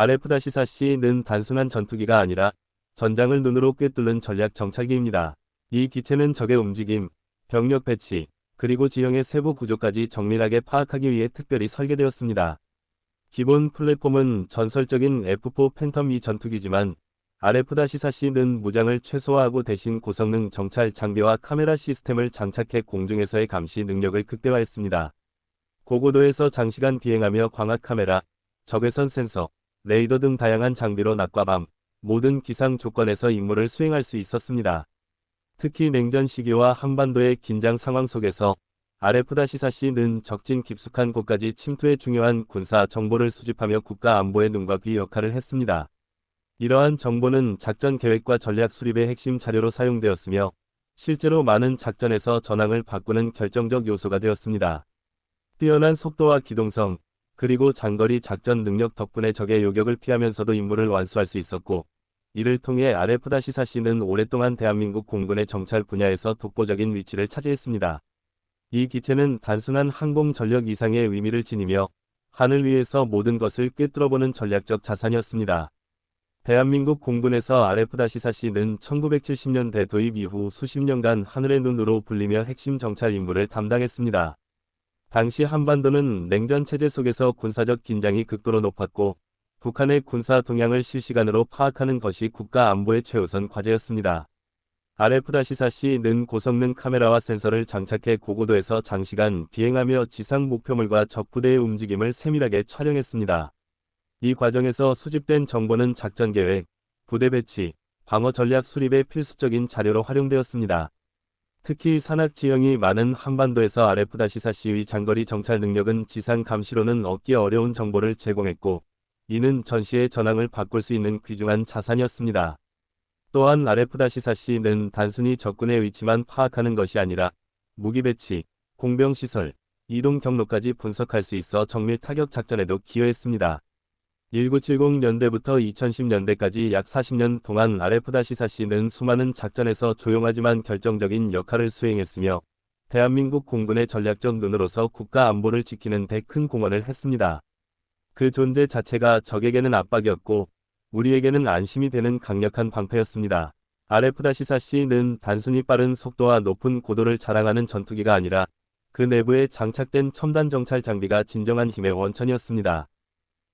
RF-4C는 단순한 전투기가 아니라 전장을 눈으로 꿰뚫는 전략 정찰기입니다. 이 기체는 적의 움직임, 병력 배치, 그리고 지형의 세부 구조까지 정밀하게 파악하기 위해 특별히 설계되었습니다. 기본 플랫폼은 전설적인 F4 팬텀 2 전투기지만 RF-4C는 무장을 최소화하고 대신 고성능 정찰 장비와 카메라 시스템을 장착해 공중에서의 감시 능력을 극대화했습니다. 고고도에서 장시간 비행하며 광학 카메라, 적외선 센서, 레이더 등 다양한 장비로 낮과 밤, 모든 기상 조건에서 임무를 수행할 수 있었습니다. 특히 냉전 시기와 한반도의 긴장 상황 속에서 RF-4C는 적진 깊숙한 곳까지 침투해 중요한 군사 정보를 수집하며 국가 안보의 눈과 귀 역할을 했습니다. 이러한 정보는 작전 계획과 전략 수립의 핵심 자료로 사용되었으며 실제로 많은 작전에서 전황을 바꾸는 결정적 요소가 되었습니다. 뛰어난 속도와 기동성, 그리고 장거리 작전 능력 덕분에 적의 요격을 피하면서도 임무를 완수할 수 있었고, 이를 통해 RF-4C는 오랫동안 대한민국 공군의 정찰 분야에서 독보적인 위치를 차지했습니다. 이 기체는 단순한 항공 전력 이상의 의미를 지니며 하늘 위에서 모든 것을 꿰뚫어보는 전략적 자산이었습니다. 대한민국 공군에서 RF-4C는 1970년대 도입 이후 수십 년간 하늘의 눈으로 불리며 핵심 정찰 임무를 담당했습니다. 당시 한반도는 냉전 체제 속에서 군사적 긴장이 극도로 높았고 북한의 군사 동향을 실시간으로 파악하는 것이 국가 안보의 최우선 과제였습니다. RF-4C는 고성능 카메라와 센서를 장착해 고고도에서 장시간 비행하며 지상 목표물과 적부대의 움직임을 세밀하게 촬영했습니다. 이 과정에서 수집된 정보는 작전 계획, 부대 배치, 방어 전략 수립의 필수적인 자료로 활용되었습니다. 특히 산악 지형이 많은 한반도에서 RF-4C의 장거리 정찰 능력은 지상 감시로는 얻기 어려운 정보를 제공했고, 이는 전시의 전황을 바꿀 수 있는 귀중한 자산이었습니다. 또한 RF-4C는 단순히 적군의 위치만 파악하는 것이 아니라 무기 배치, 공병 시설, 이동 경로까지 분석할 수 있어 정밀 타격 작전에도 기여했습니다. 1970년대부터 2010년대까지 약 40년 동안 RF-4C는 수많은 작전에서 조용하지만 결정적인 역할을 수행했으며 대한민국 공군의 전략적 눈으로서 국가 안보를 지키는 데 큰 공헌을 했습니다. 그 존재 자체가 적에게는 압박이었고 우리에게는 안심이 되는 강력한 방패였습니다. RF-4C는 단순히 빠른 속도와 높은 고도를 자랑하는 전투기가 아니라 그 내부에 장착된 첨단 정찰 장비가 진정한 힘의 원천이었습니다.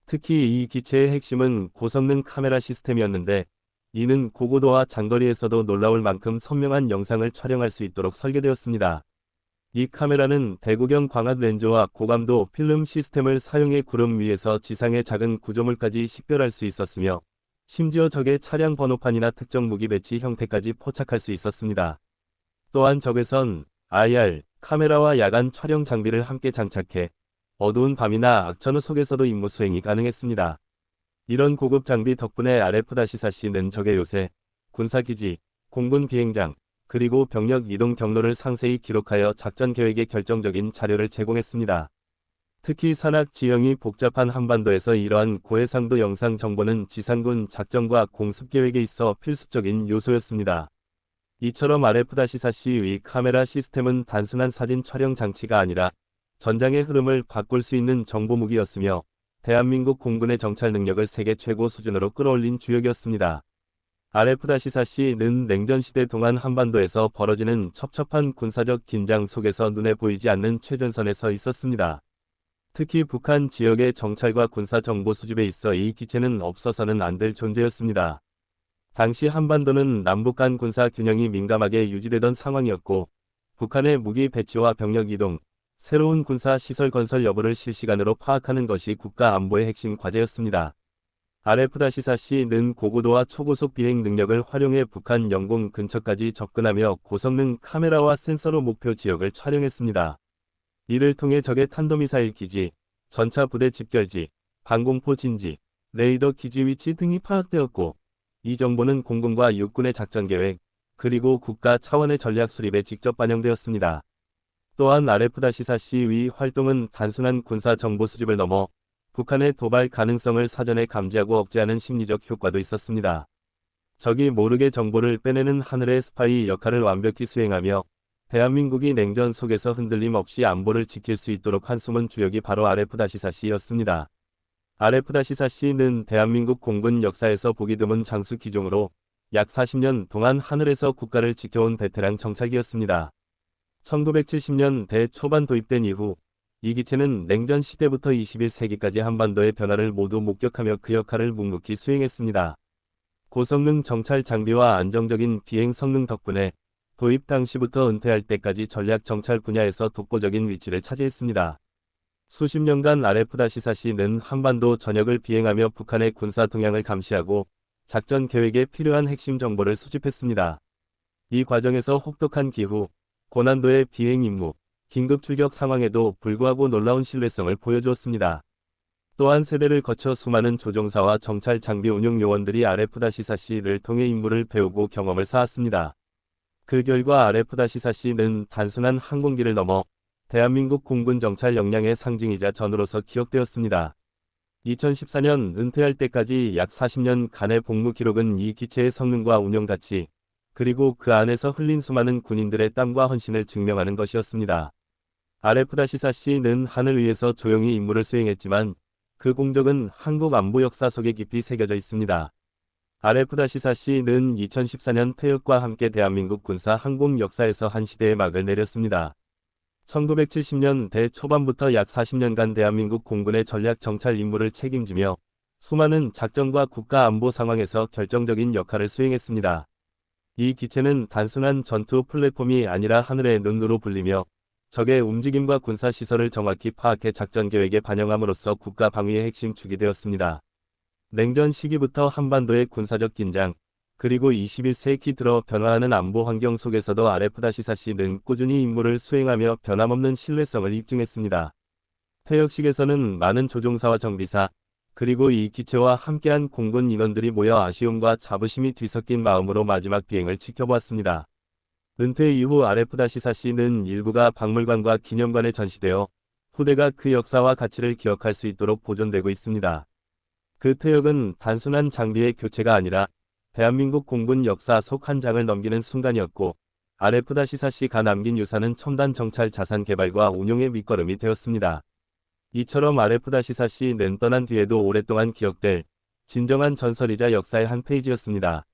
특히 이 기체의 핵심은 고성능 카메라 시스템이었는데 이는 고고도와 장거리에서도 놀라울 만큼 선명한 영상을 촬영할 수 있도록 설계되었습니다. 이 카메라는 대구경 광학 렌즈와 고감도 필름 시스템을 사용해 구름 위에서 지상의 작은 구조물까지 식별할 수 있었으며 심지어 적의 차량 번호판이나 특정 무기 배치 형태까지 포착할 수 있었습니다. 또한 적외선, IR, 카메라와 야간 촬영 장비를 함께 장착해 어두운 밤이나 악천후 속에서도 임무 수행이 가능했습니다. 이런 고급 장비 덕분에 RF-4C는 적의 요새, 군사기지, 공군 비행장, 그리고 병력 이동 경로를 상세히 기록하여 작전 계획에 결정적인 자료를 제공했습니다. 특히 산악 지형이 복잡한 한반도에서 이러한 고해상도 영상 정보는 지상군 작전과 공습 계획에 있어 필수적인 요소였습니다. 이처럼 RF-4C의 카메라 시스템은 단순한 사진 촬영 장치가 아니라 전장의 흐름을 바꿀 수 있는 정보무기였으며 대한민국 공군의 정찰 능력을 세계 최고 수준으로 끌어올린 주역이었습니다. RF-4C는 냉전시대 동안 한반도에서 벌어지는 첩첩한 군사적 긴장 속에서 눈에 보이지 않는 최전선에 서 있었습니다. 특히 북한 지역의 정찰과 군사 정보 수집에 있어 이 기체는 없어서는 안 될 존재였습니다. 당시 한반도는 남북 간 군사 균형이 민감하게 유지되던 상황이었고 북한의 무기 배치와 병력 이동, 새로운 군사 시설 건설 여부를 실시간으로 파악하는 것이 국가 안보의 핵심 과제였습니다. RF-4C는 고고도와 초고속 비행 능력을 활용해 북한 영공 근처까지 접근하며 고성능 카메라와 센서로 목표 지역을 촬영했습니다. 이를 통해 적의 탄도미사일 기지, 전차 부대 집결지, 방공포 진지, 레이더 기지 위치 등이 파악되었고 이 정보는 공군과 육군의 작전 계획, 그리고 국가 차원의 전략 수립에 직접 반영되었습니다. 또한 RF-4C의 활동은 단순한 군사 정보 수집을 넘어 북한의 도발 가능성을 사전에 감지하고 억제하는 심리적 효과도 있었습니다. 적이 모르게 정보를 빼내는 하늘의 스파이 역할을 완벽히 수행하며 대한민국이 냉전 속에서 흔들림 없이 안보를 지킬 수 있도록 한 숨은 주역이 바로 RF-4C였습니다. RF-4C는 대한민국 공군 역사에서 보기 드문 장수 기종으로 약 40년 동안 하늘에서 국가를 지켜온 베테랑 정찰기였습니다. 1970년 대 초반 도입된 이후 이 기체는 냉전 시대부터 21세기까지 한반도의 변화를 모두 목격하며 그 역할을 묵묵히 수행했습니다. 고성능 정찰 장비와 안정적인 비행 성능 덕분에 도입 당시부터 은퇴할 때까지 전략 정찰 분야에서 독보적인 위치를 차지했습니다. 수십 년간 RF-4C는 한반도 전역을 비행하며 북한의 군사 동향을 감시하고 작전 계획에 필요한 핵심 정보를 수집했습니다. 이 과정에서 혹독한 기후, 고난도의 비행 임무, 긴급 출격 상황에도 불구하고 놀라운 신뢰성을 보여주었습니다. 또한 세대를 거쳐 수많은 조종사와 정찰 장비 운용 요원들이 RF-4C를 통해 임무를 배우고 경험을 쌓았습니다. 그 결과 RF-4C는 단순한 항공기를 넘어 대한민국 공군 정찰 역량의 상징이자 전으로서 기억되었습니다. 2014년 은퇴할 때까지 약 40년간의 복무 기록은 이 기체의 성능과 운영 가치, 그리고 그 안에서 흘린 수많은 군인들의 땀과 헌신을 증명하는 것이었습니다. RF-4C는 하늘 위에서 조용히 임무를 수행했지만 그 공적은 한국 안보 역사 속에 깊이 새겨져 있습니다. RF-4C는 2014년 퇴역과 함께 대한민국 군사 항공 역사에서 한 시대의 막을 내렸습니다. 1970년 대 초반부터 약 40년간 대한민국 공군의 전략 정찰 임무를 책임지며 수많은 작전과 국가 안보 상황에서 결정적인 역할을 수행했습니다. 이 기체는 단순한 전투 플랫폼이 아니라 하늘의 눈으로 불리며 적의 움직임과 군사 시설을 정확히 파악해 작전 계획에 반영함으로써 국가 방위의 핵심 축이 되었습니다. 냉전 시기부터 한반도의 군사적 긴장, 그리고 21세기 들어 변화하는 안보 환경 속에서도 RF-4C는 꾸준히 임무를 수행하며 변함없는 신뢰성을 입증했습니다. 퇴역식에서는 많은 조종사와 정비사, 그리고 이 기체와 함께한 공군 인원들이 모여 아쉬움과 자부심이 뒤섞인 마음으로 마지막 비행을 지켜보았습니다. 은퇴 이후 RF-4C는 일부가 박물관과 기념관에 전시되어 후대가 그 역사와 가치를 기억할 수 있도록 보존되고 있습니다. 그 퇴역은 단순한 장비의 교체가 아니라 대한민국 공군 역사 속 한 장을 넘기는 순간이었고 RF-4C가 남긴 유산은 첨단 정찰 자산 개발과 운용의 밑거름이 되었습니다. 이처럼 RF-4C는 떠난 뒤에도 오랫동안 기억될 진정한 전설이자 역사의 한 페이지였습니다.